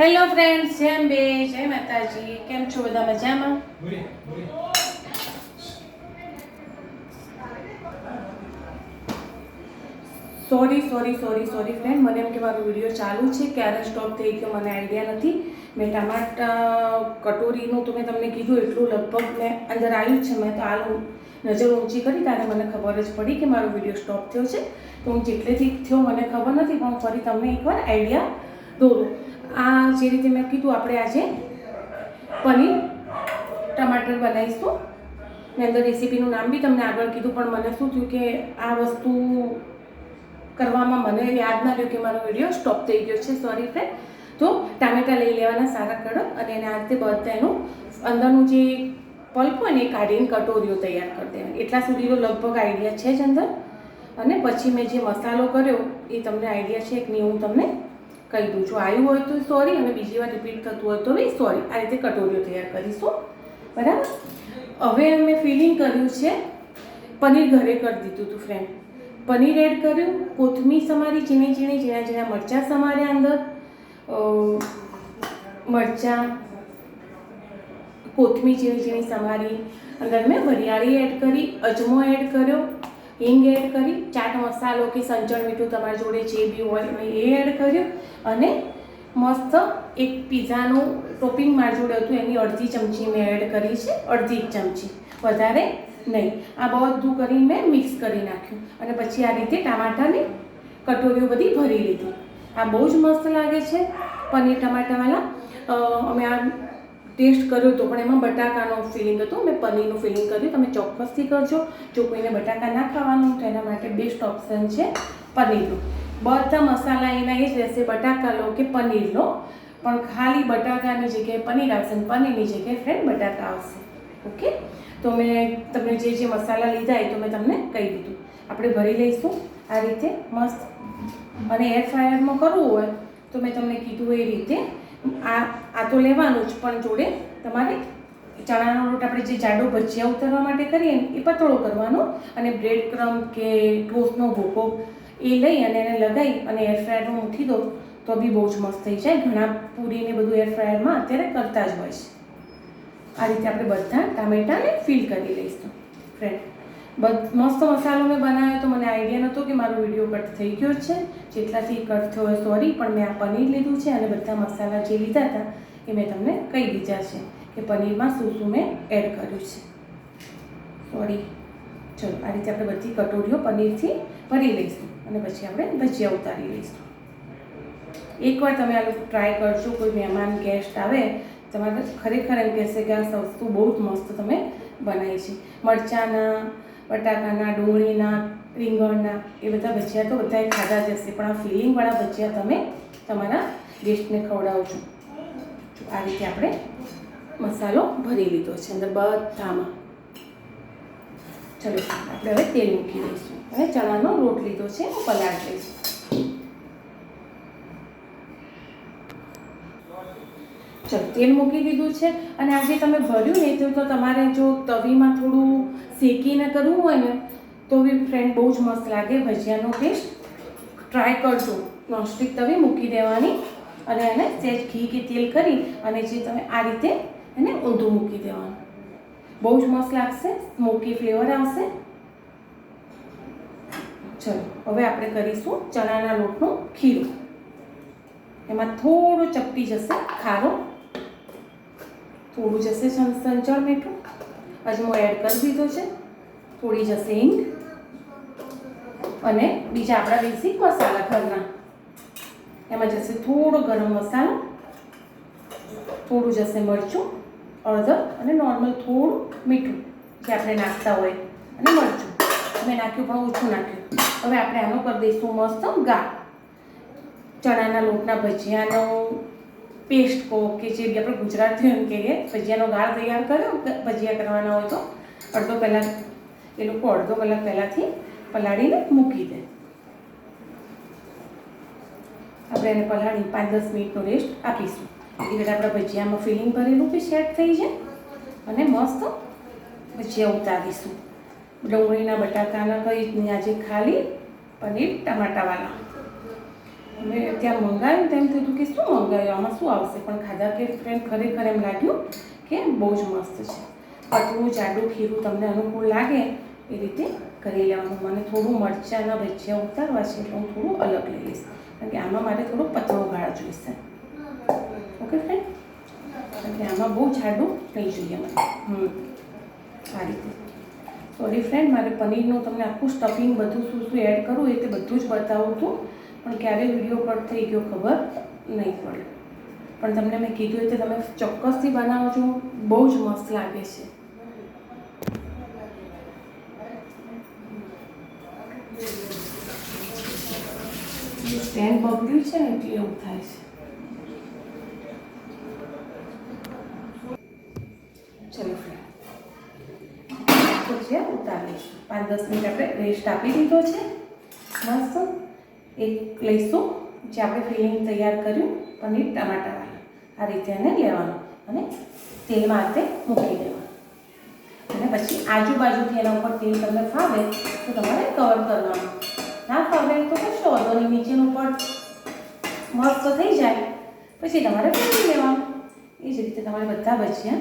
Hello friends જેમ બે જય માતાજી. કેમ છો બધા મજામાં? Sorry sorry sorry sorry friend મને એમ કે મારો વીડિયો ચાલુ છે, ક્યારે સ્ટોપ થઈ ગયો મને આઈડિયા નથી. મેં ટમાટા કટોરીનું તો મેં તમને કીધું, એટલું લગભગ મેં અંદર આવ્યું છે, મેં તો હાલ નજર ઊંચી કરી ત્યારે મને ખબર જ પડી કે મારો વીડિયો સ્ટોપ થયો છે. તો હું જેટલેથી થયો મને ખબર નથી, પણ ફરી તમને એકવાર આઈડિયા દોરું. આ જે રીતે મેં કીધું, આપણે આજે પનીર ટમાટર બનાવીશું. મેં અંદર રેસીપીનું નામ બી તમને આગળ કીધું, પણ મને શું થયું કે આ વસ્તુ કરવામાં મને યાદ ના રહ્યું કે મારો વીડિયો સ્ટોપ થઈ ગયો છે. સોરી ફ્રેન્ડ તો ટામેટા લઈ લેવાના સારા કડક અને એના રીતે બધા એનું અંદરનું જે પલ્પ હોય ને એ કાઢીને કટોરીઓ તૈયાર કરી દેવાની. એટલા સુધીનો લગભગ આઈડિયા છે જ અંદર. અને પછી મેં જે મસાલો કર્યો, એ તમને આઈડિયા છે કે નહીં હું તમને કહી દઉં. છું આવ્યું હોય તો સોરી અને બીજી વાર રિપીટ થતું હોય તો બી સોરી. આ રીતે કટોરીઓ તૈયાર કરીશું. બરાબર? હવે મેં ફિલિંગ કર્યું છે, પનીર ઘરે કરી દીધું હતું ફ્રેન્ડ પનીર એડ કર્યું, કોથમીર સમારી, ઝીણી ઝીણી, ઝીણા ઝીણા મરચાં સમાર્યા અંદર. મરચાં કોથમીર ઝીણી ઝીણી સમારી અંદર મેં વરિયાળી એડ કરી, અજમો એડ કર્યો, હિંગ એડ કરી, ચાટ મસાલો કે સંચળ મીઠું તમારી જોડે જે બી હોય મેં એ એડ કર્યું અને મસ્ત એક પીઝાનું ટોપિંગ મારી જોડે હતું, એની અડધી ચમચી મેં એડ કરી છે, અડધી ચમચી, વધારે નહીં. આ બધું કરીને મેં મિક્સ કરી નાખ્યું અને પછી આ રીતે ટમાટાની કટોરીઓ બધી ભરી લીધી. આ બહુ જ મસ્ત લાગે છે, પનીર ટમાટાવાળા અમે આ ટેસ્ટ કર્યો તો પણ એમાં બટાકાનો ફિલિંગ હતો. મેં પનીરનું ફિલિંગ કર્યું. તમે ચોક્કસથી કરજો. જો કોઈને બટાકા ના ખાવાનું તો એના માટે બેસ્ટ ઓપ્શન છે પનીરનું. બધા મસાલા એના એ જ રહેશે બટાકા લો કે પનીર લો પણ ખાલી બટાકાની જગ્યાએ પનીર આવશે અને પનીરની જગ્યાએ ફ્રેન્ડ બટાકા આવશે. ઓકે? તો મેં તમને જે જે મસાલા લીધા એ તો મેં તમને કહી દીધું. આપણે ભરી લઈશું. આ રીતે મસ્ત. અને એર ફ્રાયરમાં કરવું હોય તો મેં તમને કીધું એ રીતે આ આ તો લેવાનું જ, પણ જોડે તમારે ચણાનો લોટ આપણે જે જાડો ભજીયા ઉતારવા માટે કરીએ ને, એ પતળો કરવાનો અને બ્રેડ ક્રમ કે ટોસ્ટનો ભૂકો એ લઈ અને એને લગાવી અને એર ફ્રાયરમાં મૂકી દો, તો બી બહુ જ મસ્ત થઈ જાય. ઘણા પૂરીને બધું એર ફ્રાયરમાં અત્યારે કરતા જ હોય છે. આ રીતે આપણે બધા ટામેટાને ફિલ કરી લઈશું. ફ્રેન્ડ બધ મસ્ત મસાલો મેં બનાવ્યો તો મને આઈડિયા નહોતો કે મારો વીડિયો કટ થઈ ગયો છે. જેટલાથી કટ થયો સોરી પણ મેં આ પનીર લીધું છે અને બધા મસાલા જે લીધા હતા એ મેં તમને કહી દીધા છે કે પનીરમાં શું શું મેં એડ કર્યું છે. સોરી ચલો, આ રીતે આપણે બધી કટોરીઓ પનીરથી ભરી લઈશું અને પછી આપણે ભજીયા ઉતારી લઈશું. એકવાર તમે આ ટ્રાય કરશો કોઈ મહેમાન ગેસ્ટ આવે, તમારે ખરેખર એમ કહેશે કે આ સસ્તું બહુ જ મસ્ત તમે બનાવી છે. મરચાંના બટાકાના, ડુંગળીના, રીંગણના, એ બધા ભજીયા તો બધાએ ખાધા જ હશે. પણ આ ફિલિંગવાળા ભજીયા તમે તમારા ગેસ્ટને ખવડાવજો. છો આ રીતે આપણે મસાલો ભરી લીધો છે અંદર બધામાં. ચલો, આપણે હવે તેલ મૂકી દઈશું. અને ચણાનો લોટ લીધો છે, પલાળ લઈશું. ચલો, તેલ મૂકી દીધું છે અને આજે તમે ભર્યું ને, તો તમારે જો તવીમાં થોડું શેકીને કરવું હોય ને, તો બી ફ્રેન્ડ બહુ જ મસ્ત લાગે. ભજીયાનો ટેસ્ટ ટ્રાય કરજો. નોનસ્ટિક તવી મૂકી દેવાની અને એને સહેજ ઘી કે તેલ કરી અને જે તમે આ રીતે એને ઊંધું મૂકી દેવાનું. બહુ જ મસ્ત લાગશે. સ્મોકી ફ્લેવર આવશે. ચલો, હવે આપણે કરીશું ચણાના લોટનું ખીરું. એમાં થોડું ચપટી જશે, ખારો. થોડું જશે સંચળ મીઠું. અજમો એડ કરી દીધો છે. થોડી જશે હિંગ. અને બીજા આપણા બેસિક મસાલા ઘરના. એમાં જશે થોડો ગરમ મસાલો. થોડું જશે મરચું, હળદર અને નોર્મલ થોડું મીઠું જે આપણે નાખતા હોય. અને મરચું. મેં નાખ્યું પણ ઓછું નાખ્યું. હવે આપણે આનો કરી દઈશું મસ્ત ગાળ ચણાના લોટના ભજીયાનો પેસ્ટ કહો કે જે આપણે ગુજરાતી એમ કહીએ, ભજીયાનો ગાળ તૈયાર કર્યો ભજીયા કરવાના હોય તો અડધો કલાક, એ લોકો અડધો કલાક પહેલાંથી પલાળીને મૂકી દે. આપણે એને પલાળી પાંચ દસ મિનિટનો રેસ્ટ આપીશું. એ વખતે આપણા ભજીયામાં ફિલિંગ ભરેલું બી સેટ થઈ જાય અને મસ્ત ભજીયા ઉતારીશું. ડુંગળીના બટાકાના કઈ આજે ખાલી, પનીર ટમાટાવાળા મેં ત્યાં મંગાવ્યું તેમ થયું કે શું મંગાવ્યું આમાં શું આવશે? પણ ખાધા કે ફ્રેન્ડ ખરેખર એમ લાગ્યું કે બહુ જ મસ્ત છે. પતલું જાડું ખીરું તમને અનુકૂળ લાગે એ રીતે કરી લેવાનું. મને થોડું મરચાંના ભજીયા ઉતારવા છે એટલે હું થોડું અલગ લઈ લઈશ. કારણ કે આમાં મારે થોડો પતળો ગાળા જોઈશે. ઓકે ફ્રેન્ડ એટલે આમાં બહુ જાડું નહીં જોઈએ મને. હમ. આ રીતે. સોરી ફ્રેન્ડ મારે પનીરનું તમને આખું સ્ટફિંગ બધું શું શું એડ કરવું એ તે બધું જ બતાવું હતું પણ ક્યારે વીડિયો કટ થઈ ગયો ખબર નહીં પડે. પણ તમને મેં કીધું તે તમે ચોક્કસથી બનાવો છો બહુ જ મસ્ત લાગે છે. સ્ટેન્ડ બગડ્યું છે ને એટલે એવું થાય છે. ચલો ફ્રેન્ડ તો છે ઉતાર લઈશું પાંચ દસ મિનિટ આપણે રેસ્ટ આપી દીધો છે. મસ્ત. એક લઈશું, જે આપણે ફિલિંગ તૈયાર કર્યું, પનીર ટમાટાવાળું આ રીતે એને લેવાનું અને તેલમાં તે મૂકી દેવાનું. અને પછી આજુબાજુથી એના ઉપર તેલ તમને ફાવે તો તમારે કવર કરવાનું. ના ફાવે તો કશો વાંધો નહીં, નીચેનું પણ મસ્ત થઈ જાય. પછી તમારે ફેરવી લેવાનું. એ જ રીતે તમારે બધા ભજીયા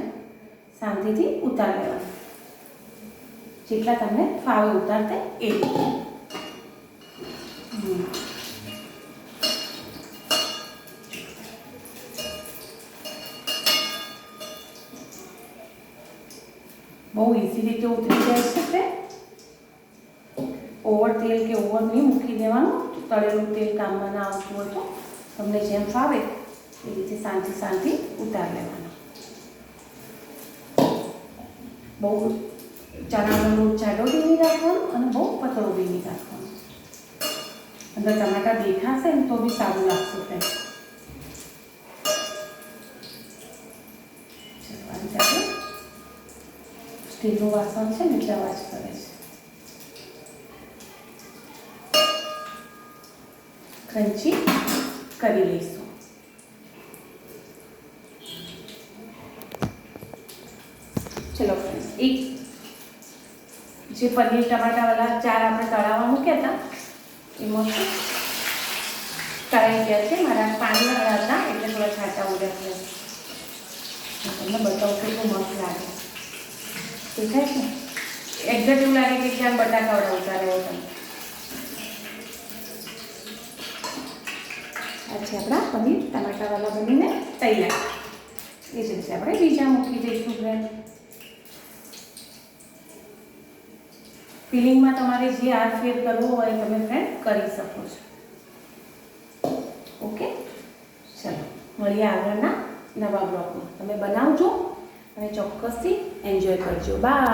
શાંતિથી ઉતાર લેવાના. જેટલા તમને ફાવે ઉતારતા એ. બહુ ઈઝી રીતે ઉતરી જાય છે તે. ઓવર તેલ કે ઓવર નહીં મૂકી દેવાનું. તળેલું તેલ કામમાં ના આવતું હોય તો તમને જેમ ફાવે એ રીતે શાંતિ શાંતિ ઉતારી લેવાનું. બહુ ચણાનો લોટ જાડો બી નહીં રાખવાનો અને બહુ પતળો બી નહીં અંદર ટમાટા દેખાશે ને તો બી સારું લાગશે ફ્રેન્ડ સ્ટીલનું વાસણ છે ને અવાજ કરે છે. ક્રંચી કરી લઈશું. ચલો એક જે પનીર ટમાટાવાળા ચાર આપણે તળાવવા મૂક્યા હતા એ મસ્ત તળાઈ ગયા છે? મારા પાણીવાળા હતા, એટલે થોડા છાંટા ઉડ્યા છે. તમને બતાવું છું, બહુ મસ્ત લાગે. દેખાય છે? એક્ઝેક્ટ એવું લાગે કે ક્યાં બટાકાવાળા ઉતાર્યો તમે. પછી આપણા પનીર, ટમાટાવાળા બનીને તૈયાર. એ જ રીતે આપણે બીજા મૂકી દઈશું ફ્રેન્ડ ફિલિંગમાં તમારે જે આ ફેર કરવો હોય તમે ફ્રેન્ડ કરી શકો છો. ઓકે ચલો, મળીએ આગળના નવા બ્લોગમાં તમે બનાવજો અને ચોક્કસથી એન્જોય કરજો. બાય